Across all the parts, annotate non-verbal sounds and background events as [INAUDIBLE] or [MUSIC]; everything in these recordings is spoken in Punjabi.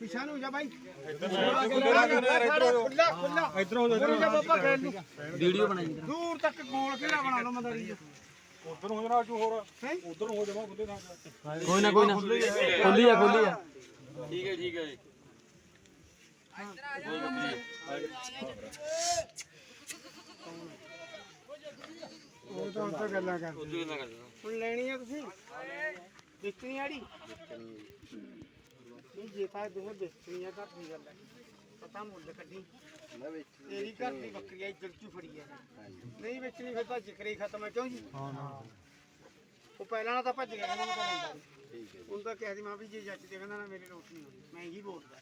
ਪਿਛਾ ਨੂੰ ਜਾ ਬਾਈ। ਖੁੱਲਾ ਖੁੱਲਾ। ਇਧਰੋਂ ਜਾ ਬਾਬਾ ਖੇਡ ਨੂੰ। ਵੀਡੀਓ ਬਣਾਈ ਦੂਰ ਤੱਕ ਗੋਲ ਕਿਹੜਾ ਬਣਾ ਲਓ ਮਦਾਰੀ ਉਧਰ ਹੋ ਜਾਣਾ ਤੂੰ ਹੋਰ। ਹੈ ਉਧਰ ਹੋ ਜਾਵਾਂ ਬੁੱਲੇ ਨਾ ਕੋਈ ਨਾ ਕੋਈ ਨਾ। ਖੋਲੀ ਆ ਖੋਲੀ ਆ। ਠੀਕ ਹੈ ਠੀਕ ਹੈ ਜੀ। ਉਹ ਤਾਂ ਉੱਤੇ ਗੱਲਾਂ ਕਰ ਹੁਣ ਲੈਣੀ ਆ ਤੁਸੀਂ? ਵੇਚਣੀ ਆੜੀ? ਨਹੀਂ ਜੇ ਤਾਂ ਦੋਵੇਂ ਵੇਚਣੀ ਆ ਘਰ ਦੀ ਗੱਲ ਹੈ। ਪਤਾ ਮੁੱਲ ਕੱਢੀ। ਤੇਰੀ ਘਰ ਦੀ ਬੱਕਰੀ ਆ ਇੱਧਰ ਚੂ ਫੜੀ ਹੈ ਨਹੀਂ ਵੇਚਣੀ ਫਿਰ ਤਾਂ ਜ਼ਿਕਰ ਹੀ ਖਤਮ ਹੈ ਕਿਉਂ ਜੀ? ਉਹ ਪਹਿਲਾਂ ਨਾਲ ਤਾਂ ਭੱਜ ਗਿਆ ਕਹਿੰਦਾ ਮੈਂ ਤਾਂ ਲੈਂਦਾ ਨਹੀਂ ਹੁਣ ਤਾਂ ਕਹਿ ਦੀ ਮਾਂ ਵੀ ਜੇ ਜੱਜ ਦੇ ਕਹਿੰਦਾ ਨਾ ਮੇਰੀ ਰੋਟੀ ਨਹੀਂ ਹੋਣੀ ਮੈਂ ਹੀ ਬੋਲਦਾ।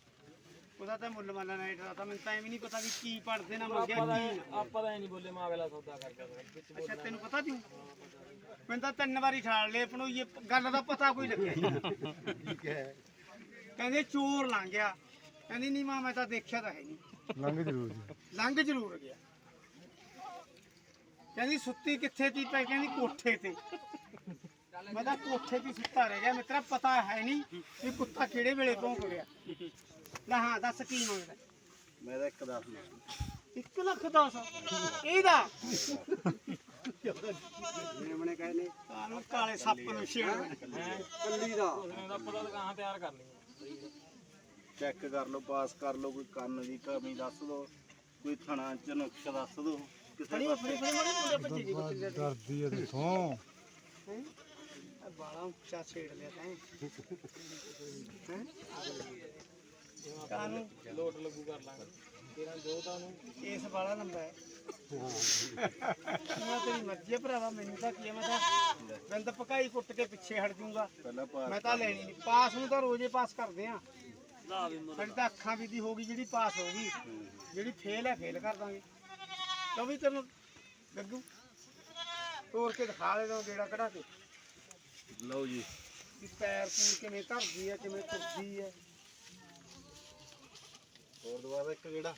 ਉਹਦਾ ਤਾਂ ਮੁੱਲ ਮਾਲਾ ਨਾ ਡਰਾ ਤਾਂ ਮੈਨੂੰ ਤਾਂ ਐਵੇਂ ਨਹੀਂ ਪਤਾ ਵੀ ਕੀ ਪੜਦੇ ਨਾ ਮੰਗਿਆ ਕੀ ਨਾ। ਆਪਾਂ ਤਾਂ ਨਹੀਂ ਬੋਲੇ ਮਾਂ ਵੇਲਾ ਸੌਦਾ ਕਰਕੇ ਅੱਛਾ ਤੈਨੂੰ ਪਤਾ ਤੂੰ? ਮੈਨੂੰ ਤਾਂ ਤਿੰਨ ਵਾਰੀ ਠਾਲ ਲਏ ਪਣੋ ਇਹ ਗੱਲ ਦਾ ਪਤਾ ਕੋਈ ਲੱਗਿਆ ਠੀਕ ਹੈ। ਕਹਿੰਦੇ ਚੋਰ ਲੰਘ ਗਿਆ। ਕਹਿੰਦੀ ਨਹੀਂ ਮਾਂ ਮੈਂ ਤਾਂ ਦੇਖਿਆ ਤਾਂ ਹੈ ਨਹੀਂ ਲੰਘ ਜ਼ਰੂਰ ਲੰਘ ਜ਼ਰੂਰ ਗਿਆ। ਕਹਿੰਦੀ ਸੁੱਤੀ ਕਿੱਥੇ ਤੀ ਪਈ ਕਹਿੰਦੀ ਕੋਠੇ ਤੇ। ਮੈਂ ਤਾਂ ਕੋਠੇ ਤੇ ਸੁੱਤਾ ਰਹਿ ਗਿਆ। ਮਿੱਤਰਾ ਪਤਾ ਹੈ ਨਹੀਂ ਵੀ ਕੁੱਤਾ ਕਿਹੜੇ ਵੇਲੇ ਭੌਂਕ ਗਿਆ। ਲੈ ਹਾਂ ਦੱਸ ਕੀ ਮੰਗਦਾ? ਮੈਂ ਤਾਂ ਇੱਕ ਦੱਸ ਇੱਕ ਲੱਖ ਦਸ। ਇਹਦਾ? ਮੇਮਣੇ ਕਹੇ ਨੇ ਕਾਲੇ ਸੱਪ ਨੂੰ ਛੇੜ ਕੱਲੀ ਦਾ। ਉਹਦਾ ਪਤਾ ਲਗਾਹਾਂ ਤਿਆਰ ਕਰ ਲਈ। ਚੈੱਕ ਕਰ ਲਓ ਪਾਸ ਕਰ ਲਓ ਕੋਈ ਕੰਨ ਦੀ ਕਮੀ ਦੱਸ ਦਿਓ ਕੋਈ ਥਣਾ ਚ ਨੁਕਸ ਦੱਸ ਦਿਓ ਕਿਸੇ ਦੀ ਡਰਦੀ ਆ ਦੱਸੋ ਹੈਂ? ਆ ਬਾਲਾ ਉੱਚਾ ਛੇੜ ਲਿਆ ਤੈਂ ਹੈ? ਕਾਨੂੰ ਲੋਟ ਲੱਗੂ ਕਰ ਲਾਂਗੇ। ਤੇਰਾ ਜੋ ਤਾਂ ਨੂੰ ਇਸ ਬਾਲਾ ਲੰਬਾ ਹੈ। ਮੈਂ ਤੇਰੀ ਮਰਜ਼ੀ ਹੈ ਭਰਾਵਾ ਮੈਨੂੰ ਤਾਂ ਕੀ ਹੈ, ਮੈਂ ਤਾਂ ਬਿੰਦ ਪਕਾਈ ਕੁੱਟ ਕੇ ਪਿੱਛੇ ਹਟ ਜਾਊਂਗਾ। ਪਹਿਲਾਂ ਪਾਸ ਮੈਂ ਤਾਂ ਲੈਣੀ ਨਹੀਂ। ਪਾਸ ਨੂੰ ਤਾਂ ਰੋਜ਼ੇ ਪਾਸ ਕਰਦੇ ਆ। ਸਾਡੀ ਤਾਂ ਅੱਖਾਂ ਵੀ ਦੀ ਹੋ ਗਈ ਜਿਹੜੀ ਪਾਸ ਹੋ ਗਈ। ਜਿਹੜੀ ਫੇਲ ਹੈ ਫੇਲ ਕਰ ਦਾਂਗੇ। ਲਓ ਵੀ ਤੈਨੂੰ ਗੱਗੂ? ਤੋੜ ਕੇ ਦਿਖਾ ਦੇ ਦੋ ਗੇੜਾ ਕਢਾ ਕੇ। ਲਓ ਜੀ। ਵੀ ਪੈਰ ਪੂਰ ਕਿਵੇਂ ਧਰਦੀ ਹੈ ਕਿਵੇਂ ਤੁਰਦੀ ਹੈ। ਹੋਰ ਦੁਬਾਰਾ ਇੱਕ ਕਿਹੜਾ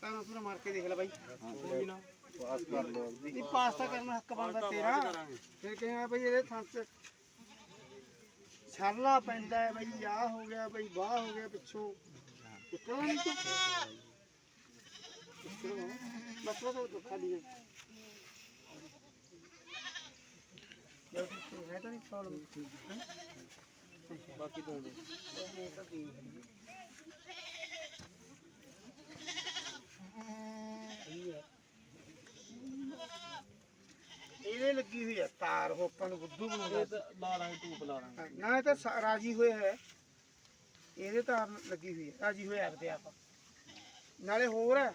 ਤਾਂ ਪੂਰਾ ਮਾਰ ਕੇ ਦੇਖ ਲੈ ਬਾਈ। ਕੋਈ ਨਾ। ਪਾਸ ਕਰ ਲਓ ਜੀ। ਇਹ ਪਾਸ ਤਾਂ ਕਰਨਾ ਹੱਕ ਬਣਦਾ ਤੇਰਾ। ਫਿਰ ਕਿਹਾ ਬਈ ਇਹਦੇ ਥਾਂ ਚ ਛਰਲਾ ਪੈਂਦਾ ਹੈ ਬਈ ਆ ਹੋ ਗਿਆ ਬਈ, ਵਾਹ ਹੋ ਗਿਆ ਪਿੱਛੋਂ। ਕਿੱਥੋਂ ਨਹੀਂ ਤੂੰ ਮਤਲਬ ਤਾਂ ਦੁੱਖਾ ਦੀ ਹੈ। ਹੈ ਤਾਂ ਨਹੀਂ ਪ੍ਰੋਬਲਮ ਬਾਕੀ ਤੂੰ ਦੇ ਇਹਦੇ ਲੱਗੀ ਹੋਈ ਹੈ ਤਾਰ ਉਹ ਆਪਾਂ ਨੂੰ ਬੁੱਧੂ ਬਣਾਉਂਦਾ। ਲਾ ਲਾਂਗੇ ਟੂਪ ਲਾ ਲਾਂਗੇ। ਨਾ ਇਹ ਤਾਂ ਸਾ- ਰਾਜੀ ਹੋਇਆ ਹੈ। ਇਹਦੇ ਤਾਰ ਲੱਗੀ ਹੋਈ ਹੈ ਰਾਜੀ ਹੋਇਆ ਆਪਦੇ ਆਪ। ਨਾਲੇ ਹੋਰ ਹੈ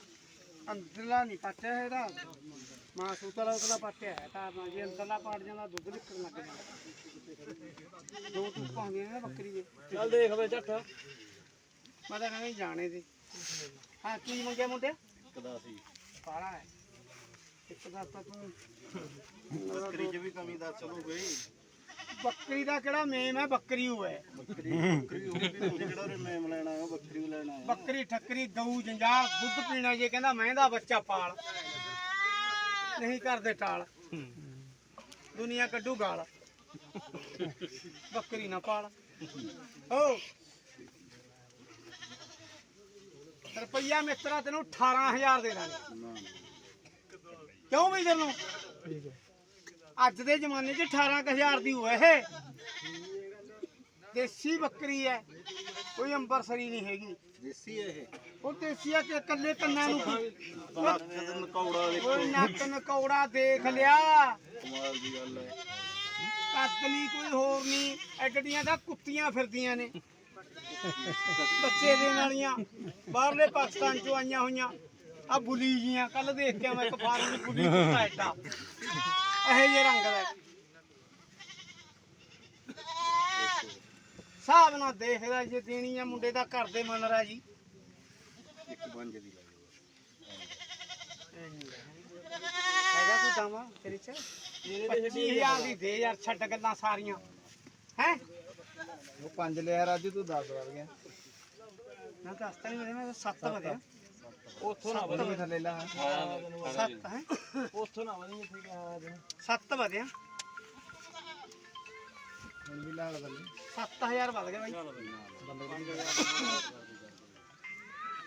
ਅੰਦਰਲਾ ਨਹੀਂ ਪਾਟਿਆ ਹੈ ਇਹਦਾ ਮਾਂ ਸੂਤਲਾ ਉਤਲਾ ਪਾਟਿਆ ਹੈ ਤਾਰ ਨਾਲ ਜੇ ਅੰਦਰਲਾ ਪਾਟ ਜਾਂਦਾ ਦੁੱਧ ਨਿਕਲਣ ਲੱਗ ਜਾਂਦਾ। ਦੋ ਤੂੰ ਪਾਉਂਦੀਆਂ ਨੇ ਬੱਕਰੀ ਦੇ। ਚੱਲ ਦੇਖ ਵੇ ਝੱਟ ਮੈਂ ਤਾਂ ਕਹਿੰਦਾ ਜਾਣੇ ਦੇ। ਹਾਂ ਕੀ ਮੰਗਿਆ ਮੁੰਡਿਆ? ਇੱਕ ਦਾ ਸੀ। ਪਾਲਾ ਹੈ। ਬੱਕਰੀ ਚ ਵੀ ਕਮੀ ਦੱਸ ਚਲੋ ਗਈ ਬੱਕਰੀ ਦਾ ਕਿਹੜਾ ਮੇਮ ਹੈ ਬੱਕਰੀ ਉਹ ਹੈ। ਬੱਕਰੀ ਬੱਕਰੀ ਹੋ ਗਈ ਤੁਸੀਂ ਕਿਹੜਾ ਉਰੇ ਮੇਮ ਲੈਣਾ ਹੈ ਬੱਕਰੀ ਵੀ ਲੈਣਾ ਹੈ। ਬੱਕਰੀ ਠੱਕਰੀ ਗਊ ਜੰਜਾਲ ਦੁੱਧ ਪੀਣਾ ਜੇ ਕਹਿੰਦਾ ਮਹਿੰਦਾ ਬੱਚਾ ਪਾਲ। ਨਹੀਂ ਕਰਦੇ ਟਾਲ। ਦੁਨੀਆ ਕੱਢੂ ਗਾਲ। ਬੱਕਰੀ ਨਾ ਪਾਲ। ਓ। ਰੁਪਈਆ ਮਿੱਤਰਾ ਤੈਨੂੰ 18000 ਦੇ ਦਾਂਗੇ। ਕਿਉਂ ਬਈ ਤੈਨੂੰ? ਅੱਜ ਦੇ ਜ਼ਮਾਨੇ 'ਚ 18000 ਦੀ ਹੋਏ ਇਹ। ਦੇਸੀ ਬੱਕਰੀ ਹੈ ਕੋਈ ਅੰਬਰਸਰੀ ਨਹੀਂ ਹੈਗੀ। ਦੇਸੀ ਹੈ ਇਹ। ਉਹ ਦੇਸੀ ਆ ਕਿ ਇਕੱਲੇ ਕੰਨਾਂ ਨੂੰ ਨਕੌੜਾ ਦੇਖੋ ਓਏ ਨੱਕ ਨਕੌੜਾ ਦੇਖ ਲਿਆ। ਕਮਾਲ ਦੀ ਗੱਲ ਹੈ ਕੱਦ ਨਹੀਂ ਕੋਈ ਹੋਰ ਨਹੀਂ। ਐਡਡੀਆਂ ਦਾ ਕੁੱਤੀਆਂ ਫਿਰਦੀਆਂ ਨੇ। ਬੱਚੇ ਦੇਣ ਵਾਲੀਆਂ ਬਾਹਰਲੇ ਪਾਕਿਸਤਾਨ ਚੋਂ ਆਈਆਂ ਹੋਈਆਂ। ਆ ਬੁਲੀ ਜੀਆਂ ਕੱਲ ਦੇਖ ਕੇ ਮੈਂ ਇੱਕ ਫਾਰਮ ਦੀ ਬੁਲੀ ਕੁੱਤਾ ਐਡਾ ਇਹੋ ਜਿਹੇ ਰੰਗ ਦਾ। ਹਿਸਾਬ ਨਾਲ ਦੇਖਦਾ ਜੇ ਦੇਣੀ ਆ ਮੁੰਡੇ ਦਾ ਘਰ ਦੇ ਮਨ ਰਾ ਜੀ। ਇੱਕ ਪੰਜ ਦੀ ਲੱਗੀ ਹੈਗਾ ਕੋਈ ਦਾਵਾ ਤੇਰੇ ਚ? 25000 ਦੀ ਦੇ ਯਾਰ ਛੱਡ ਗੱਲਾਂ ਸਾਰੀਆਂ। ਹੈ? ਉਹ ਪੰਜ ਲਿਆ ਰਾਜੂ ਤੂੰ 10 ਵਰ ਗਿਆ। ਮੈਂ ਤਾਂ ਹਸਤਾ ਨਹੀਂ ਮੈਂ ਤਾਂ 7 ਵਧਿਆ ਉੱਥੋਂ ਨਾ ਵਧੀ। ਥੱਲੇ ਲਾ। 7 ਹੈ ਉੱਥੋਂ ਨਾ ਵਧੀ ਠੀਕ ਆ 7 ਵਧਿਆ 7000 ਵੱਧ ਗਿਆ ਬਾਈ।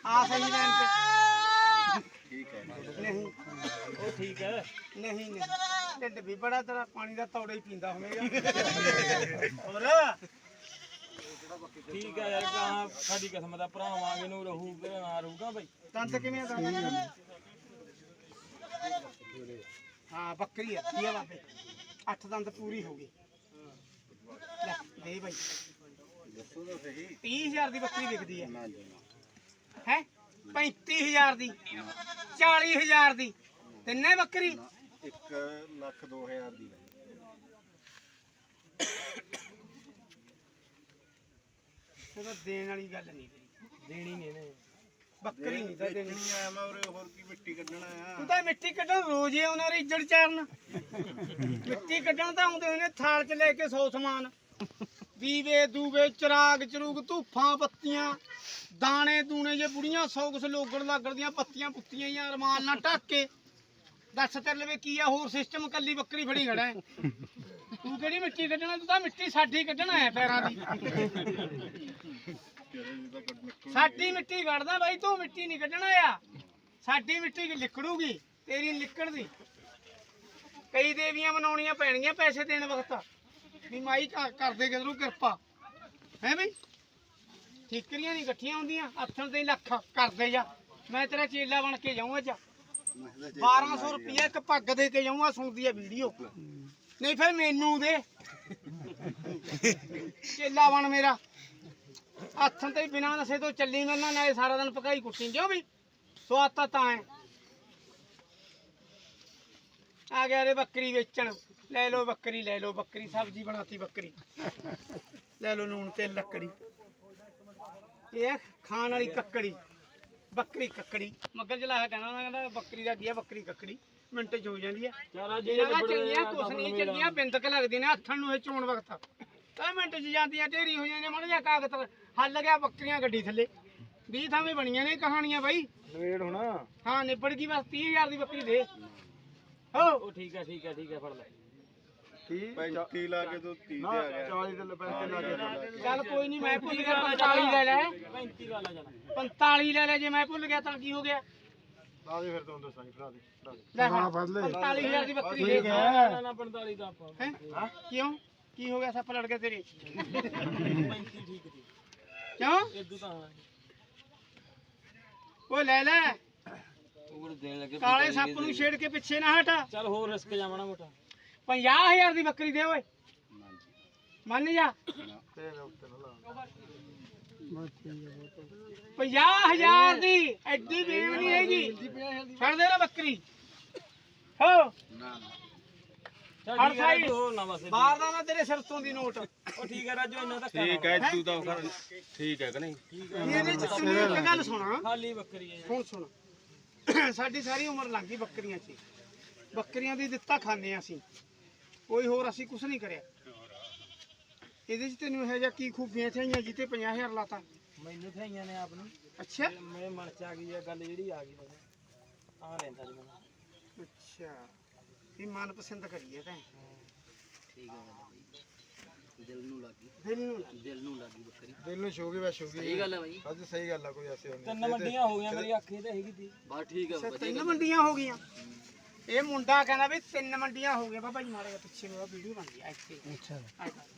ਆ। ਸਹੀ ਲਾਈਨ ਤੇ। ਠੀਕ ਹੈ ਨਹੀਂ। ਉਹ ਠੀਕ ਹੈ ਨਹੀਂ ਨਹੀਂ। ਢਿੱਡ ਵੀ ਬੜਾ ਤੇਰਾ ਪਾਣੀ ਦਾ ਤੌੜਾ ਹੀ ਪੀਂਦਾ ਹੋਵੇਗਾ। [LAUGHS] ਹੋਰ। ਠੀਕ ਹੈ ਯਾਰ ਕਹਾਂ ਸਾਡੀ ਕਿਸਮਤ ਦਾ ਭਰਾ ਵਾਂਗੇ ਨੂੰ ਰਹੂ ਕਿ ਨਾ ਰਹੂਗਾ ਬਾਈ। ਦੰਦ ਕਿਵੇਂ ਆ ਦੰਦ ਹਾਂ ਬੱਕਰੀ ਆ ਕੀ ਆ ਬਾਬੇ? ਅੱਠ ਦੰਦ ਪੂਰੀ ਹੋ ਗਈ। ਲੈ ਦੇ ਬਾਈ। ਦੱਸੋ ਤਾਂ ਸਹੀ 30000 ਦੀ ਬੱਕਰੀ ਵਿਕਦੀ ਹੈ? ਨਾ ਜੀ ਨਾ ਹੈ 35000 ਦੀ 40000 ਦੀ ਤਿੰਨੇ ਬੱਕਰੀ? ਨਾ 1 ਲੱਖ 2000 ਦੀ ਇਹ ਤਾਂ ਦੇਣ ਵਾਲੀ ਗੱਲ ਨਹੀਂ ਤੇਰੀ। ਦੇਣੀ ਨਹੀਂ ਨੇ ਬੱਕਰੀ ਨਹੀਂ ਤਾਂ ਦੇਣੀ। ਨਹੀਂ ਆਇਆ ਮੈਂ ਉਰੇ ਹੋਰ ਕੀ ਮਿੱਟੀ ਕੱਢਣਾ ਆ। ਤੂੰ ਤਾਂ ਮਿੱਟੀ ਕੱਢਣ ਰੋਜ਼ ਹੀ ਉਹਨਾਂ ਦੀ ਇੱਜੜ ਚਾਰਨ। ਮਿੱਟੀ ਕੱਢਣ ਤਾਂ ਆਉਂਦੇ ਹੋਏ ਨੇ ਥਾਲ 'ਚ ਲੈ ਕੇ ਸੌ ਸਮਾਨ। ਦੀਵੇ ਦੂਵੇ ਚਰਾਗ ਚਰੂਗ ਧੂਫਾਂ ਬੱਤੀਆਂ ਦਾਣੇ ਦੂਣੇ ਜੇ ਬੁੜੀਆਂ ਸੌ ਕੁਛ ਲੋਗੜ ਲਾਗੜ ਦੀਆਂ ਪੱਤੀਆਂ ਪੁੱਤੀਆਂ ਜਾਂ ਰਮਾਲ ਨਾਲ ਢੱਕ ਕੇ। ਦੱਸ ਤੇ ਲਵੇ ਕੀ ਆ ਹੋਰ ਸਿਸਟਮ ਕੱਲੀ ਬੱਕਰੀ ਫੜੀ ਖੜਾ ਹੈ ਤੂੰ ਕਿਹੜੀ ਮਿੱਟੀ ਕੱਢਣਾ ਤੂੰ ਤਾਂ ਮਿੱਟੀ ਸਾਡੀ ਕੱਢਣਾ ਹੈ ਪੈਰਾਂ ਦੀ। ਸਾਡੀ ਮਿੱਟੀ ਕੱਢਦਾ ਬਾਈ, ਤੂੰ ਮਿੱਟੀ ਨਹੀਂ ਕੱਢਣਾ ਆ। ਸਾਡੀ ਮਿੱਟੀ ਲਿਕੜੂਗੀ ਤੇਰੀ ਨੀ ਲਿਕੜਦੀ ਕਈ ਦੇਵੀਆਂ ਮਨਾਉਣੀਆਂ ਪੈਣਗੀਆਂ ਪੈਸੇ ਦੇਣ ਵਕਤ। ਵੀ ਮਾਈ ਕਰਦੇ ਕਿਧਰੋਂ ਕਿਰਪਾ। ਹੈ ਬਈ? ਠੀਕਰੀਆਂ ਨਹੀਂ ਇਕੱਠੀਆਂ ਹੁੰਦੀਆਂ, ਆਥਣ ਤੇ ਲੱਖ ਕਰਦੇ ਜਾ ਮੈਂ ਤੇਰਾ ਚੇਲਾ ਬਣ ਕੇ ਜਾਊਂ ਅੱਜ। 1200 ਰੁਪਏ ਇੱਕ ਪੱਗ ਦੇ ਕੇ ਜਾਊਂਗਾ, ਸੁਣਦੀ ਆ ਵੀਡੀਓ। ਨਹੀਂ ਫਿਰ ਮੈਨੂੰ ਦੇ। ਚੇਲਾ ਬਣ ਮੇਰਾ। ਹੱਥਾਂ ਤੇ ਬਿਨਾਂ ਨਸੇ ਤੋਂ ਚੱਲੀ ਮੈਨਾਂ ਨਾਲੇ ਸਾਰਾ ਦਿਨ ਪਕਾਈ ਕੁੱਟੀ ਜਿਉ ਵੀ। ਸਵਾਦ ਤਾਂ ਤਾਂ ਹੈ। ਆ ਗਿਆ ਰੇ ਬੱਕਰੀ ਵੇਚਣ। ਲੈ ਲਓ ਬੱਕਰੀ ਲੈ ਲਓ ਬੱਕਰੀ ਸਬਜ਼ੀ ਬਣਾਤੀ ਬੱਕਰੀ। ਲੈ ਲਓ ਨੂਣ ਤੇ ਲੱਕੜੀ। ਇਹ ਖਾਣ ਵਾਲੀ ਕੱਕੜੀ ਬੱਕਰੀ ਕੱਕੜੀ। ਮੱਗਰ ਜਲਾ ਕਹਿਣਾ ਉਹਨਾਂ ਕਹਿੰਦਾ ਬੱਕਰੀ ਦਾ ਕੀ ਆ ਬੱਕਰੀ ਕੱਕੜੀ। ਮਿੰਟ ਚ ਹੋ ਜਾਂਦੀ ਦਾ ਚੰਗੀਆਂ ਕੁਛ ਨਹੀਂ ਚੰਗੀਆਂ ਬਿੰਦਕ ਲੱਗਦੀ ਨੇ ਹੱਥਾਂ ਨੂੰ ਇਹ ਚੋਣ ਵਕਤ। ਤਾਂ ਮਿੰਟ ਚ ਜਾਂਦੀਆਂ ਢੇਰੀ ਹੋ ਜਾਂਦੀਆਂ ਮੜ ਜਾ ਕਾਗਜ਼ ਹੱਲ ਗਿਆ ਬੱਕਰੀਆਂ ਗੱਡੀ ਥੱਲੇ। 20 ਥਾਵੇਂ ਬਣੀਆਂ ਨੇ ਕਹਾਣੀਆਂ ਬਾਈ। ਨਵੇੜ ਹੋਣਾ। ਹਾਂ ਨਿਬੜ ਗਈ ਬਸ 30000 ਦੀ ਬੱਕਰੀ ਦੇ। ਹੋ। ਉਹ ਠੀਕ ਹੈ ਠੀਕ ਹੈ ਠੀਕ ਹੈ ਫੜ ਲੈ। 35 ਲਾ ਕੇ ਤੂੰ 30 ਤੇ ਆ ਗਿਆ। 40 ਦੇ 35 ਲਾ ਕੇ ਚੱਲ। ਕੋਈ ਨਹੀਂ ਮੈਂ ਭੁੱਲ ਗਿਆ 45 ਲੈ ਲੈ। 35 ਲਾ ਲਾ ਜਾਣਾ। 45 ਲੈ ਲੈ ਜੇ ਮੈਂ ਭੁੱਲ ਗਿਆ ਤਾਂ ਕੀ ਹੋ ਗਿਆ? ਆ ਦੇ ਫਿਰ ਤੂੰ ਦੱਸਾਂ ਫੜਾ ਦੇ ਲੈ ਫੜ ਲੈ। 45000 ਦੀ ਬੱਕਰੀ ਦੇ। ਨਾ ਨਾ 45 ਦਾ ਆਪਾਂ। ਹੈਂ? ਕਿਉਂ? ਕੀ ਹੋ ਗਿਆ ਸੱਪ ਲੜ ਗਿਆ ਤੇਰੇ? 35 ਠੀਕ ਦੀ ਕਿਉਂ? ਇਦੋਂ ਤਾਂ ਓਏ ਲੈ ਲੈ। ਉਹ ਦੇਣ ਲੱਗੇ ਕਾਲੇ ਸੱਪ ਨੂੰ ਛੇੜ ਕੇ ਪਿੱਛੇ ਨਾ ਹਟ। ਚੱਲ ਹੋਰ ਰਿਸਕ ਜਾਵਣਾ ਮੋਟਾ। 50000 ਦੀ ਬੱਕਰੀ ਦੇ ਓਏ। ਮੰਨ ਜਾ। 50000 ਦੀ। ਐਡੀ ਬੇਮ ਨਹੀਂ ਹੈਗੀ। ਛੱਡ ਦੇ ਨਾ ਬੱਕਰੀ। ਹੋ। ਹੋਰ ਨਾ ਬਸ ਬਾਹਰ ਦਾ ਨਾ ਤੇਰੇ ਸਿਰ ਤੋਂ ਦੀ ਨੋਟ। ਉਹ ਠੀਕ ਹੈ ਰਾਜੂ ਇੰਨਾ ਤਾਂ ਠੀਕ ਹੈ ਤੂੰ ਤਾਂ ਫਿਰ ਠੀਕ ਹੈ ਕਿ ਨਹੀਂ? ਇਹਦੇ ਚ ਤੈਨੂੰ ਇੱਕ ਗੱਲ ਸੁਣਾ। ਖਾਲੀ ਬੱਕਰੀ ਹੈ ਹੁਣ ਸੁਣ। ਸਾਡੀ ਸਾਰੀ ਉਮਰ ਲੰਘ ਗਈ ਬੱਕਰੀਆਂ 'ਚ। ਹੀ। ਬੱਕਰੀਆਂ ਦੀ ਦਿੱਤਾ ਖਾਂਦੇ ਹਾਂ ਅਸੀਂ। ਕੋਈ ਹੋਰ ਅਸੀਂ ਕੁਝ ਨਹੀਂ ਕਰਿਆ। ਇਹਦੇ 'ਚ ਤੈਨੂੰ ਇਹੋ ਜਿਹਾ ਕੀ ਖੂਬੀਆਂ ਚਾਹੀਆਂ ਜਿੱਤੇ 50000 ਲਾਤਾ? ਮੈਨੂੰ ਥਾਈਆਂ ਨੇ ਆਪ ਨੂੰ। ਅੱਛਾ। ਮੇਰੇ ਮਨ ਚ ਆ ਗਈ ਇਹ ਗੱਲ ਜਿਹੜੀ ਆ ਗਈ ਆ ਲੈਂਦਾ ਜੀ ਮੈਨੂੰ। ਅੱਛਾ। ਇਹ ਮਨਪਸੰਦ ਕਰੀਏ ਤਾਂ ਠੀਕ ਹੈ ਦਿਲ ਨੂੰ ਲੱਗੀ। ਦਿਲ ਨੂੰ ਲੱਗ। ਦਿਲ ਨੂੰ ਲੱਗੀ ਬੱਕਰੀ। ਦਿਲ ਨੂੰ ਸ਼ੋਗੀ ਵਾ ਸ਼ੋਗੀ ਸਹੀ ਗੱਲ ਹੈ ਬਾਈ। ਅੱਜ ਸਹੀ ਗੱਲ ਆ ਕੋਈ ਐਸੇ ਹੋਣੀ ਤਿੰਨ ਮੰਡੀਆਂ ਹੋ ਗਈਆਂ ਮੇਰੀ ਅੱਖੀ ਤੇ ਹੈਗੀ ਤੀ। ਬਸ ਠੀਕ ਹੈ ਅੱਛਾ, ਤਿੰਨ ਮੰਡੀਆਂ ਹੋ ਗਈਆਂ। ਇਹ ਮੁੰਡਾ ਕਹਿੰਦਾ ਵੀ ਤਿੰਨ ਮੰਡੀਆਂ ਹੋ ਗਈਆਂ। ਬਾਬਾ ਜੀ ਮਾਰੇ ਪਿੱਛੇ ਨੂੰ ਵੀਡੀਓ ਬਣਦੀ ਆ ਇੱਥੇ। ਅੱਛਾ।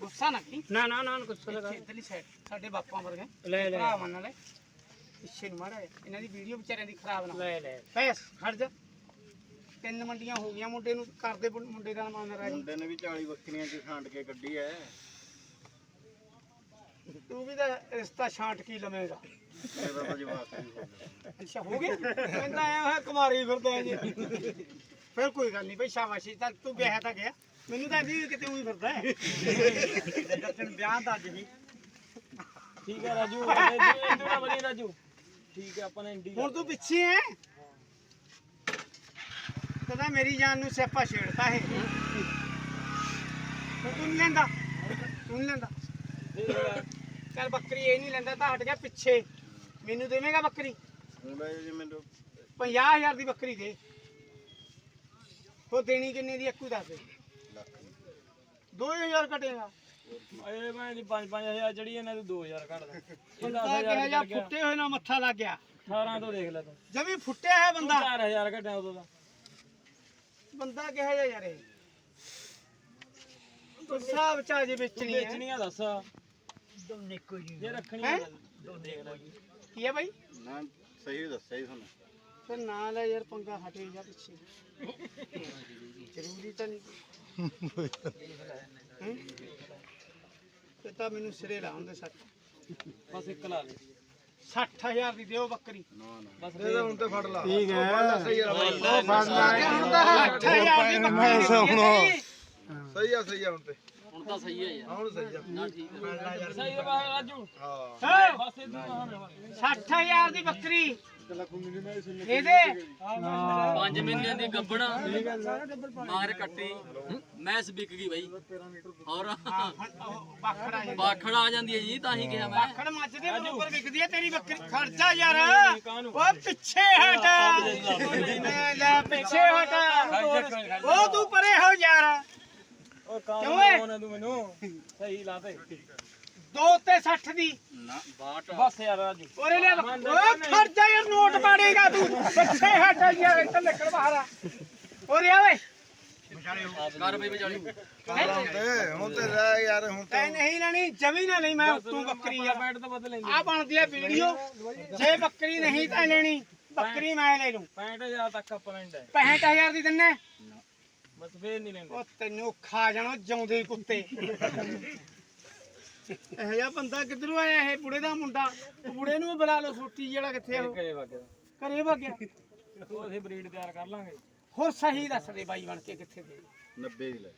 ਗੁੱਸਾ ਨਾ ਕਰੀ। ਨਾ ਨਾ ਨਾ ਕੁਛ ਇੱਥੇ ਇੱਧਰਲੀ ਸਾਈਡ ਸਾਡੇ ਬਾਪਾਂ ਵਰਗੇ। ਲੈ ਲੈ। ਭਰਾ ਮੰਨ ਲੈ ਪਿੱਛੇ ਨੂੰ ਜਿਹਾ। ਇਹਨਾਂ ਦੀ ਵੀਡੀਓ ਵਿਚਾਰਿਆਂ ਦੀ ਖਰਾਬ ਨਾ। ਲੈ ਲੈ। ਬੈਸ ਹਟ ਜਾ। ਤਿੰਨ ਮੰਡੀਆਂ ਹੋ ਗਈਆਂ ਮੁੰਡੇ ਨੂੰ ਕਰਦੇ ਮੁੰਡੇ ਦਾ ਨਾਮ ਰਾਜੀ। ਮੁੰਡੇ ਨੇ ਵੀ 40 ਬੱਕਰੀਆਂ ਚ ਛਾਂਟ ਕੇ ਕੱਢੀ ਐ। ਤੂੰ ਵੀ ਤਾਂ ਰਿਸ਼ਤਾ ਛਾਂਟ ਕੀ ਲਵੇਂਗਾ। ਇਹਦਾ ਤਾਂ ਜਵਾਬ ਨਹੀਂ ਹੋਗਾ ਅੱਛਾ ਹੋ ਗਿਆ ਕਹਿੰਦਾ ਆਇਆ ਹੋਇਆ ਕੁਮਾਰੀ ਫਿਰਦਾ ਜੀ। ਫਿਰ ਕੋਈ ਗੱਲ ਨਹੀਂ ਬਈ ਸ਼ਾਬਾਸ਼ੀ ਤਾਂ ਤੂੰ ਵਿਆਹ ਤਾਂ ਗਿਆ। ਮੈਨੂੰ ਤਾਂ ਜੀ ਕਿਤੇ ਉਹੀ ਫਿਰਦਾ ਹੈ ਦੱਸਣ ਵਿਆਹ ਦਾ ਅੱਜ ਵੀ ਠੀਕ ਹੈ ਰਾਜੂ। ਇੰਦੂ ਨਾ ਬਣੀ ਰਾਜੂ। ਠੀਕ ਹੈ ਆਪਾਂ ਨੇ ਇੰਡੀ ਹੁਣ ਤੂੰ ਪਿੱਛੇ ਹੈ ਕਹਿੰਦਾ ਮੇਰੀ ਜਾਨ ਨੂੰ ਸਿਆਪਾ ਛੇੜਦਾ ਹੈ ਤੂੰ ਨਹੀਂ ਲੈਂਦਾ। ਤੂੰ ਲੈਂਦਾ। ਚੱਲ ਬੱਕਰੀ ਇਹ ਨਹੀਂ ਲੈਂਦਾ ਤਾਂ ਹਟ ਗਿਆ ਪਿੱਛੇ। ਮੈਨੂੰ ਦੇਵੇਂਗਾ ਬੱਕਰੀ? ਜੇ ਮੈਨੂੰ 50000 ਦੀ ਬੱਕਰੀ ਦੇ। ਉਹ ਦੇਣੀ ਕਿੰਨੇ ਦੀ ਇੱਕੋ ਹੀ ਦੱਸ ਦੇ। ਲੱਖ 2000 ਕਟੇਗਾ। ਇਹ ਮੈਂ ਦੀ 5-5000 ਚੜੀ ਇਹਨਾਂ ਤੂੰ 2000 ਕੱਢ ਦੇ। ਕਿਹਾ ਜਾ ਫੁੱਟੇ ਹੋਏ ਨਾਲ ਮੱਥਾ ਲੱਗ ਗਿਆ। 18 ਤੋਂ ਦੇਖ ਲੈ ਤੂੰ। ਜਮੀ ਫੁੱਟਿਆ ਹੈ ਬੰਦਾ। 4000 ਘਟਿਆ ਉਦੋਂ ਦਾ। ਬੰਦਾ ਕਿਹਾ ਜਾ ਯਾਰ ਇਹ? ਹਿਸਾਬ ਚ ਅਜੇ ਵੇਚਣੀ ਹੈ। ਵੇਚਣੀ ਆ ਦੱਸ। ਜੇ ਰੱਖਣੀ ਆ ਤਾਂ ਦੇਖ ਲੈ ਕੀ ਹੈ ਬਾਈ? ਨਾ ਸਹੀ ਦੱਸਿਆ ਜੀ ਤੁਹਾਨੂੰ। ਫਿਰ ਨਾ ਲੈ ਯਾਰ ਪੰਗਾ ਹਟੇ ਜਾ ਪਿੱਛੇ। ਜ਼ਰੂਰੀ ਤਾਂ ਨਹੀਂ। [LAUGHS] ਹੈਂ? ਇਹ ਤਾਂ ਮੈਨੂੰ ਸਿਰੇ ਲਾਉਣ ਦੇ ਸੱਚ ਬਸ ਇੱਕ ਲਾ ਦੇ। 60000 ਦੀ ਦਿਓ ਬੱਕਰੀ। ਨਾ ਨਾ। ਬਸ ਫੇਰ ਠੀਕ ਹੈ। ਉਹ ਫੜ ਲਾ ਹੁਣ ਤਾਂ 60000 ਦੀ ਬੱਕਰੀ ਹੁਣ ਸਹੀ ਆ ਸਹੀ ਆ ਹੁਣ ਤੇ। ਤਾਂ ਸਹੀ ਹੈ ਯਾਰ। ਹੁਣ ਸਹੀ ਆ। ਨਾ ਠੀਕ ਹੈ। ਸਹੀ ਹੈ ਬਾਹਰ ਰਾਜੂ। ਹਾਂ। ਬਸ ਇਹ ਤੂੰ 60000 ਦੀ ਬੱਕਰੀ। ਦੇ ਦੇ ਪੰਜ ਮਹੀਨਿਆਂ ਦੀ ਗੱਬਣ। ਮਾਰ ਕੱਟੀ। ਮੈਸ ਵਿਕ ਗਈ ਬਾਈ। ਹੋਰ? ਬਾਖੜਾ ਆ ਜਾਂਦੀ। ਹੈ ਜੀ ਤਾਂ ਹੀ ਕਿਹਾ ਮੈਂ। ਬਾਖੜ ਮੱਝ ਦੇ ਉੱਪਰ ਵਿਕਦੀ ਹੈ ਤੇਰੀ ਬੱਕਰੀ। ਖਰਚਾ ਯਾਰ। ਉਹ ਪਿੱਛੇ ਹਟ। ਲੈ ਪਿੱਛੇ ਹਟ। ਉਹ ਤੂੰ ਯਾਰ ਉਹ ਕੰਮ ਕਿਉਂ ਓਏ? ਲਾਉਣਾ ਤੂੰ ਮੈਨੂੰ? ਸਹੀ ਲਾ ਤੇ ਦੋ ਤੇ 60 ਦੀ। ਨਾ ਬਾਟ ਬਸ ਯਾਰ ਰਾਜੂ ਔਰੇ ਲੈ ਉਹ ਖਰਚਾ ਯਾਰ ਨੋਟ ਪਾੜੇਗਾ ਤੂੰ। ਪਿੱਛੇ ਹਟ ਯਾਰ ਇੱਥੇ ਨਿਕਲ ਬਾਹਰ ਆ। ਔਰੇ ਆ ਓਏ। ਕਰ ਬਈ ਵਿਚਾਲੀ। ਹੁਣ ਤੇ ਰਹਿ ਯਾਰ ਹੁਣ ਤੈ ਨਹੀਂ ਲੈਣੀ ਜਮੀ ਨਾ ਲਈ ਮੈਂ ਤੂੰ ਬੱਕਰੀ ਯਾਰ ਪੈਂਟ ਤਾਂ ਬਦਲ ਲੈਂਦੀ। ਆ ਬਣਦੀ ਆ ਵੀਡੀਓ। ਜੇ ਬੱਕਰੀ ਨਹੀਂ ਤਾਂ ਲੈਣੀ ਬੱਕਰੀ ਮੈਂ ਲੈ ਲੂੰ 65000 ਤੱਕ ਅਪਲੈਂਡ ਹੈ 65000 ਦੀ ਦਿੰਨੇ ਬਸ ਫੇਰ ਨਹੀਂ ਲੈਂਦੇ। ਉਹ ਤੈਨੂੰ ਖਾ ਜਾਣਾ ਜਿਉਂਦੇ ਹੀ ਕੁੱਤੇ। ਇਹ ਜਿਹਾ ਬੰਦਾ ਕਿੱਧਰੋਂ ਆਇਆ ਇਹ ਬੁੜੇ ਦਾ ਮੁੰਡਾ? ਉਹ ਬੁੜੇ ਨੂੰ ਵੀ ਬੁਲਾ ਲਓ ਛੋਟੀ ਜਿਹੜਾ ਕਿੱਥੇ ਆ ਉਹ। ਕਰੇ ਵਾਗੇ ਘਰੇ ਵਗਿਆ ਉਹ ਅਸੀਂ ਬਰੀਡ ਤਿਆਰ ਕਰ ਲਾਂਗੇ। ਹੋਰ ਸਹੀ ਦੱਸ ਦੇ ਬਾਈ ਬਣ ਕੇ ਕਿੱਥੇ ਦੇ 90 ਦੀ ਲੈ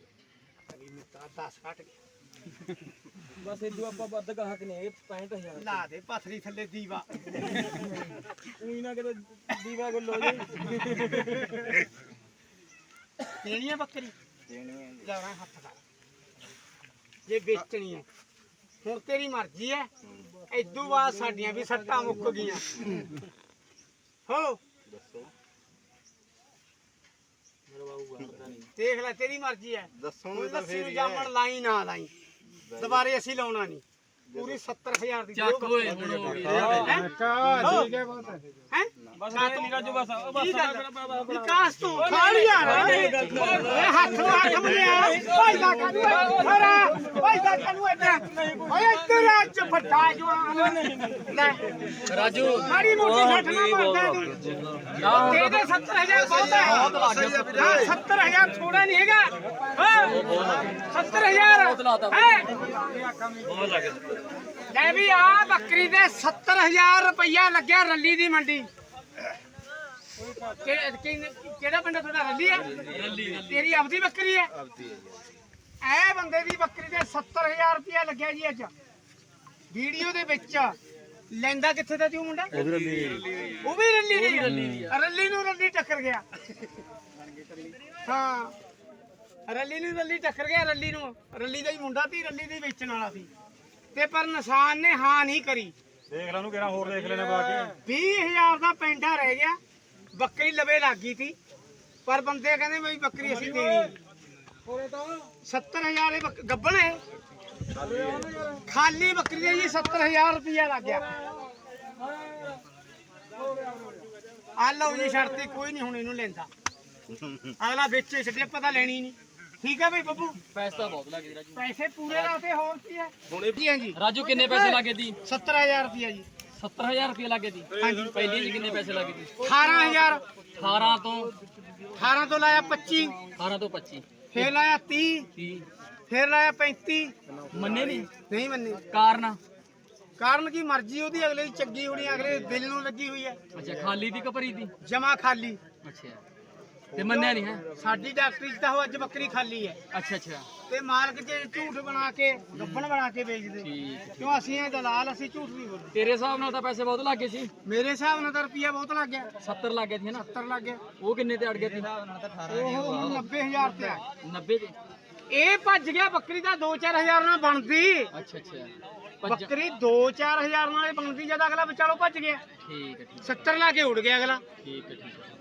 ਅਗੀ ਮਿੱਤਾ 10 ਘਟ ਗਿਆ ਬਸ ਇਦੋਂ ਆਪਾਂ ਵੱਧ ਗਾਹਕ ਨਹੀਂ ਹੈਗੇ 65000 ਲਾ ਦੇ ਪਥਰੀ ਥੱਲੇ ਦੀਵਾ। ਉਹੀ ਨਾ ਕਿਤੇ ਦੀਵਾ ਗੁੱਲੋ ਜੀ ਦੇਣੀ ਹੈ ਬੱਕਰੀ? ਦੇਣੀ ਹੈ ਜਾਣਾ ਹੱਥ ਦਾ। ਜੇ ਵੇਚਣੀ ਹੈ ਹੁਣ ਤੇਰੀ ਮਰਜ਼ੀ ਹੈ ਇਦੋਂ ਬਾਅਦ ਸਾਡੀਆਂ ਵੀ ਸੱਟਾਂ ਮੁੱਕ ਗਈਆਂ। ਹੋ। ਦੱਸੋ। ਦੇਖ ਲੈ ਤੇਰੀ ਮਰਜ਼ੀ ਹੈ ਦੱਸੋ ਹੁਣ ਨੂੰ ਤਾਂ ਲੱਸੀ ਫੇਰ ਨੂੰ ਹੀ ਜਾਮਣ ਲਾਈ ਨਾ ਲਾਈ। ਦੁਬਾਰੇ ਅਸੀਂ ਲਾਉਣਾ ਨਹੀਂ। ਪੂਰੀ 70000 ਦੀ ਚੱਕ ਓਏ ਹੁਣ ਹੋ। ਗਈ ਹੈ ਠੀਕ ਹੈ। ਬਹੁਤ ਹੈ? ਬਸ ਨਹੀਂ ਰਾਜੂ ਬਸ ਉਹ ਬਸ ਕੀ ਗੱਲ ਵਿਕਾਸ ਤੋਂ ਖਾਲ ਯਾਰ ਓਏ ਹੱਥ ਨੂੰ ਹੱਥ ਮਿਲਿਆ। ਓਏ ਦਾ ਕਾਨੂੰ ਖਰਾ। ਓਏ ਦਾ ਕਾਨੂੰ ਇੱਧਰ ਓਏ ਇੱਧਰ ਆ ਚ ਫੱਟਾ ਜਵਾਨ ਲੈ। ਰਾਜੂ। ਮਾਰੀ ਮੋਟੀ ਛੱਟ ਨਾ ਮਾਰਦਾ ਤੂੰ। ਦੇ ਦੇ 70000 ਬਹੁਤ ਹੈ। ਹਾਂ 70000 ਥੋੜਾ ਨਹੀਂ ਹੈਗਾ। ਹਾਂ। 70000 ਹੈ। ਲੈ ਵੀ ਆ ਬੱਕਰੀ ਦੇ 70000 ਰੁਪਇਆ ਲੱਗਿਆ ਰੱਲੀ ਦੀ ਮੰਡੀ। ਕਿਹੜਾ ਪਿੰਡ ਤੁਹਾਡਾ ਰੱਲੀ ਹੈ? ਤੇਰੀ ਆਪਦੀ ਬੱਕਰੀ ਹੈ? ਐ ਬੰਦੇ ਦੀ ਬੱਕਰੀ ਦੇ 70000 ਰੁਪਇਆ ਲੱਗਿਆ ਜੀ ਅੱਜ। ਵੀਡੀਓ ਦੇ ਵਿੱਚ ਲੈਂਦਾ ਕਿੱਥੇ ਦਾ ਤੀ ਉਹ ਮੁੰਡਾ? ਉਹ ਵੀ ਰੱਲੀ ਉਹ ਵੀ ਰੱਲੀ ਦੀ ਰੱਲੀ ਨੂੰ ਰੱਲੀ ਟੱਕਰ ਗਿਆ। ਹਾਂ। ਰੱਲੀ ਨੂੰ ਰੱਲੀ ਟੱਕਰ ਗਿਆ ਰੱਲੀ ਨੂੰ। ਰੱਲੀ ਦਾ ਹੀ ਮੁੰਡਾ ਸੀ ਰੱਲੀ ਦੇ ਵੇਚਣ ਵਾਲਾ ਸੀ। ਤੇ ਪਰ ਨਿਸ਼ਾਨ ਨੇ ਹਾਂ ਨਹੀਂ ਕਰੀ। ਦੇਖ ਲੈ ਉਹਨੂੰ ਕਿਹੜਾ ਹੋਰ ਦੇਖ ਲੈਣਾ ਪਾ ਕੇ। 20000 ਦਾ ਪੈਂਡਾ ਰਹਿ ਗਿਆ। ਬੱਕਰੀ ਲਵੇ ਲੱਗ ਸੀ। ਪਰ ਬੰਦੇ ਕਹਿੰਦੇ ਬਈ ਬੱਕਰੀ ਅਸੀਂ ਦੇਣੀ। ਨਹੀਂ 70000 ਇਹ ਬੱਕ- ਗੱਬਣ ਹੈ ਖਾਲੀ ਬੱਕਰੀ ਦੇ ਜੀ 70000 ਰੁਪਇਆ ਲੱਗ ਗਿਆ। ਆ ਲਓ ਜੀ ਸ਼ਰਤੀ ਕੋਈ ਨਹੀਂ ਹੁਣ ਇਹਨੂੰ ਲੈਂਦਾ। ਅਗਲਾ ਵੇਚੇ ਛੱਡੇ ਪਤਾ ਲੈਣੀ ਨਹੀਂ। ਠੀਕ ਹੈ ਬਈ ਬੱਬੂ? ਪੈਸਾ ਬਹੁਤ ਲੱਗੇ ਰਾਜੂ ਪੈਸੇ ਪੂਰੇ ਲਾਤੇ ਹੋਰ ਕੀ ਹੈ ਜੀ ਹਾਂ ਜੀ। ਰਾਜੂ ਕਿੰਨੇ ਪੈਸੇ ਲੱਗੇ ਦੀ? 70000 ਰੁਪਇਆ ਜੀ। 70000 ਰੁਪਏ ਲੱਗੇ ਦੀ। ਹਾਂਜੀ। ਪਹਿਲੀ ਚ ਕਿੰਨੇ ਪੈਸੇ ਲੱਗੇ ਦੀ? 18000 18 ਤੋਂ? 18 ਤੋਂ ਲਾਇਆ 25 18 ਤੋਂ 25 ਫੇਰ ਲਾਇਆ 30 30 ਫੇਰ ਲਾਇਆ 35 ਮੰਨੇ ਨਹੀਂ ਨਹੀਂ ਮੰਨੇ। ਕਾਰਨ? ਕਾਰਨ ਕੀ? ਮਰਜ਼ੀ ਉਹਦੀ ਅਗਲੇ ਦੀ ਚੰਗੀ ਹੋਣੀ ਅਗਲੇ ਦੇ ਦਿਲ ਨੂੰ ਲੱਗੀ ਹੋਈ ਹੈ। ਅੱਛਾ ਖਾਲੀ ਦੀ ਕਪਰੀ ਦੀ? ਜਮਾ ਖਾਲੀ। ਅੱਛਾ। ਤੇ ਮੰਨਿਆ ਨਹੀਂ ਹੈ? ਸਾਡੀ ਡਾਕਟਰੀ ਚ ਤਾਂ ਉਹ ਅੱਜ ਬੱਕਰੀ ਖਾਲੀ ਹੈ। ਅੱਛਾ ਅੱਛਾ। ਤੇ ਮਾਲਕ ਜੇ ਝੂਠ ਬਣਾ ਕੇ ਗੱਬਣ ਬਣਾ ਕੇ ਵੇਚਦੇ। ਠੀਕ ਕਿਉਂ ਅਸੀਂ ਇਹ ਦਲਾਲ ਅਸੀਂ ਝੂਠ ਨਹੀਂ ਬੋਲਦੇ। ਤੇਰੇ ਹਿਸਾਬ ਨਾਲ ਤਾਂ ਪੈਸੇ ਬਹੁਤ ਲੱਗੇ ਸੀ। ਮੇਰੇ ਹਿਸਾਬ ਨਾਲ ਤਾਂ ਰੁਪਿਆ ਬਹੁਤ ਲੱਗ ਗਿਆ। 70 ਲੱਗੇ ਸੀ ਨਾ? 70 ਲੱਗ ਗਿਆ ਉਹ ਕਿੰਨੇ ਤੇ ਅੜ ਗਏ ਸੀ? ਉਹ 90000 ਤੇ ਆ ਗਿਆ। 90 ਤੇ? ਇਹ ਭੱਜ ਗਿਆ ਬੱਕਰੀ ਦਾ 2-4000 ਨਾਲ ਬਣਦੀ। ਅੱਛਾ ਅੱਛਾ। ਭੱਜ- ਬੱਕਰੀ 2-4000 ਨਾਲ ਹੀ ਬਣਦੀ ਜਦ ਅਗਲਾ ਵਿਚਾਲੋ ਭੱਜ ਗਿਆ। ਠੀਕ ਹੈ ਠੀਕ 70 ਲਾ ਕੇ ਉੜ ਗਿਆ ਅਗਲਾ। ਠੀਕ ਹੈ ਠੀਕ ਹੈ।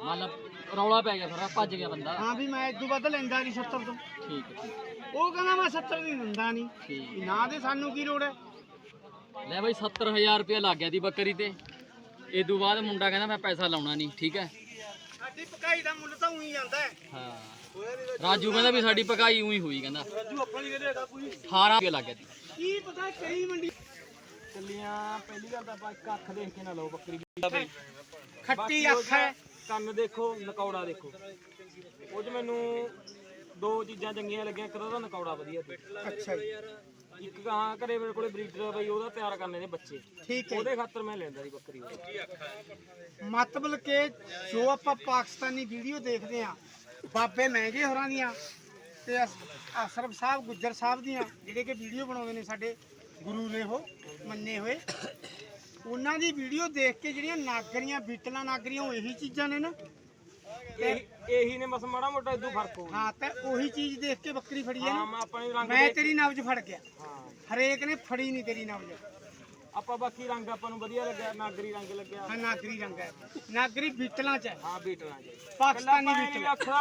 ਮੰਨ ਲਾ ਰੌਲਾ ਪੈ ਗਿਆ ਫਿਰ ਭੱਜ ਗਿਆ ਬੰਦਾ। ਹਾਂ ਵੀ ਮੈਂ ਇਦੋਂ ਵੱਧ ਲੈਂਦਾ ਨਹੀਂ 70 ਤੋਂ। ਠੀਕ ਹੈ ਉਹ ਕਹਿੰਦਾ ਮੈਂ 70 ਦੀ ਦਿੰਦਾ ਨਹੀਂ ਠੀਕ ਨਾ ਦੇ ਸਾਨੂੰ ਕੀ ਲੋੜ ਹੈ? ਲੈ ਬਾਈ 70000 ਰੁਪਏ ਲੱਗ ਗਿਆ ਦੀ ਬੱਕਰੀ ਤੇ। ਇਹ ਤੋਂ ਬਾਅਦ ਮੁੰਡਾ ਕਹਿੰਦਾ ਮੈਂ ਪੈਸਾ ਲਾਉਣਾ ਨਹੀਂ ਠੀਕ ਹੈ? ਸਾਡੀ ਪਕਾਈ ਦਾ ਮੁੱਲ ਤਾਂ ਉਹੀ ਜਾਂਦਾ ਹੈ। ਹਾਂ। ਰਾਜੂ ਕਹਿੰਦਾ ਵੀ ਸਾਡੀ ਪਕਾਈ ਉਹੀ ਹੋਈ ਕਹਿੰਦਾ। ਰਾਜੂ ਆਪਾਂ ਨਹੀਂ ਕਹਿੰਦੇ ਕੋਈ 18 ਰੁਪਏ ਲੱਗ ਗਿਆ ਦੀ। ਕੀ ਪਤਾ ਕਿਹੜੀ ਮੰਡੀ ਚੱਲੀਆਂ ਪਹਿਲੀ ਗੱਲ ਤਾਂ ਆਪਾਂ ਇੱਕ ਅੱਖ ਦੇਖ ਕੇ ਨਾ ਲਓ ਬੱਕਰੀ ਦੀ। ਖੱਟੀ ਅੱਖ ਹੈ। ਕੰਨ ਦੇਖੋ ਨਕੌੜਾ ਦੇਖੋ। ਉਹ 'ਚ ਮੈਨੂੰ ਦੋ ਚੀਜ਼ਾਂ ਚੰਗੀਆਂ ਲੱਗੀਆਂ ਇੱਕ ਤਾਂ ਉਹਦਾ ਨਕੌੜਾ ਵਧੀਆ ਸੀ। ਅੱਛਾ ਜੀ। ਇੱਕ ਗਾਂ ਘਰੇ ਮੇਰੇ ਕੋਲੇ ਬਰੀਡਰ ਆ ਬਈ ਉਹਦਾ ਤਿਆਰ ਕਰਨੇ ਨੇ ਬੱਚੇ। ਠੀਕ ਹੈ। ਉਹਦੇ ਖਾਤਰ ਮੈਂ ਲੈਂਦਾ ਸੀ ਬੱਕਰੀ ਉਹ। ਮਤਲਬ ਕਿ ਜੋ ਆਪਾਂ ਪਾਕਿਸਤਾਨੀ ਵੀਡੀਓ ਦੇਖਦੇ ਆ ਬਾਬੇ ਮਹਿੰਗੇ ਹੋਰਾਂ ਦੀਆਂ ਤੇ ਅਸ- ਅਸਰਫ ਸਾਹਿਬ ਗੁੱਜਰ ਸਾਹਿਬ ਦੀਆਂ ਜਿਹੜੇ ਕਿ ਵੀਡੀਓ ਬਣਾਉਂਦੇ ਨੇ ਸਾਡੇ ਗੁਰੂ ਨੇ ਉਹ ਮੰਨੇ ਹੋਏ। ਉਹਨਾਂ ਦੀ ਵੀਡੀਓ ਦੇਖ ਕੇ ਜਿਹੜੀਆਂ ਨਾਗਰੀਆਂ ਬੀਟਲਾਂ ਨਾਗਰੀਆਂ ਉਹ ਇਹੀ ਚੀਜ਼ਾਂ ਨੇ ਨਾ। ਇਹੀ ਇਹੀ ਨੇ ਬਸ ਮਾੜਾ ਮੋਟਾ ਇਦੋਂ ਫ਼ਰਕ ਹੋਊ ਹਾਂ ਤੇ ਉਹੀ ਚੀਜ਼ ਦੇਖ ਕੇ ਬੱਕਰੀ ਫੜੀ ਹੈ ਹਾਂ ਨਾ ਮੈਂ ਆਪਣੇ ਰੰਗ ਮੈਂ ਤੇਰੀ ਨਬਜ ਫੜ ਗਿਆ। ਹਾਂ। ਹਰੇਕ ਨੇ ਫੜੀ ਨਹੀਂ ਤੇਰੀ ਨਬਜ ਆਪਾਂ ਬਾਕੀ ਰੰਗ ਆਪਾਂ ਨੂੰ ਵਧੀਆ ਲੱਗਿਆ ਨਾਗਰੀ ਰੰਗ ਲੱਗਿਆ। ਹਾਂ ਨਾਗਰੀ ਰੰਗ ਹੈ। ਨਾਗਰੀ ਬੀਟਲਾਂ ਚ ਹੈ। ਹਾਂ ਬੀਟਲਾਂ ਜੀ ਪਾਕਿਸਤਾਨੀ ਬੀਟਲ ਅੱਖ ਨਾ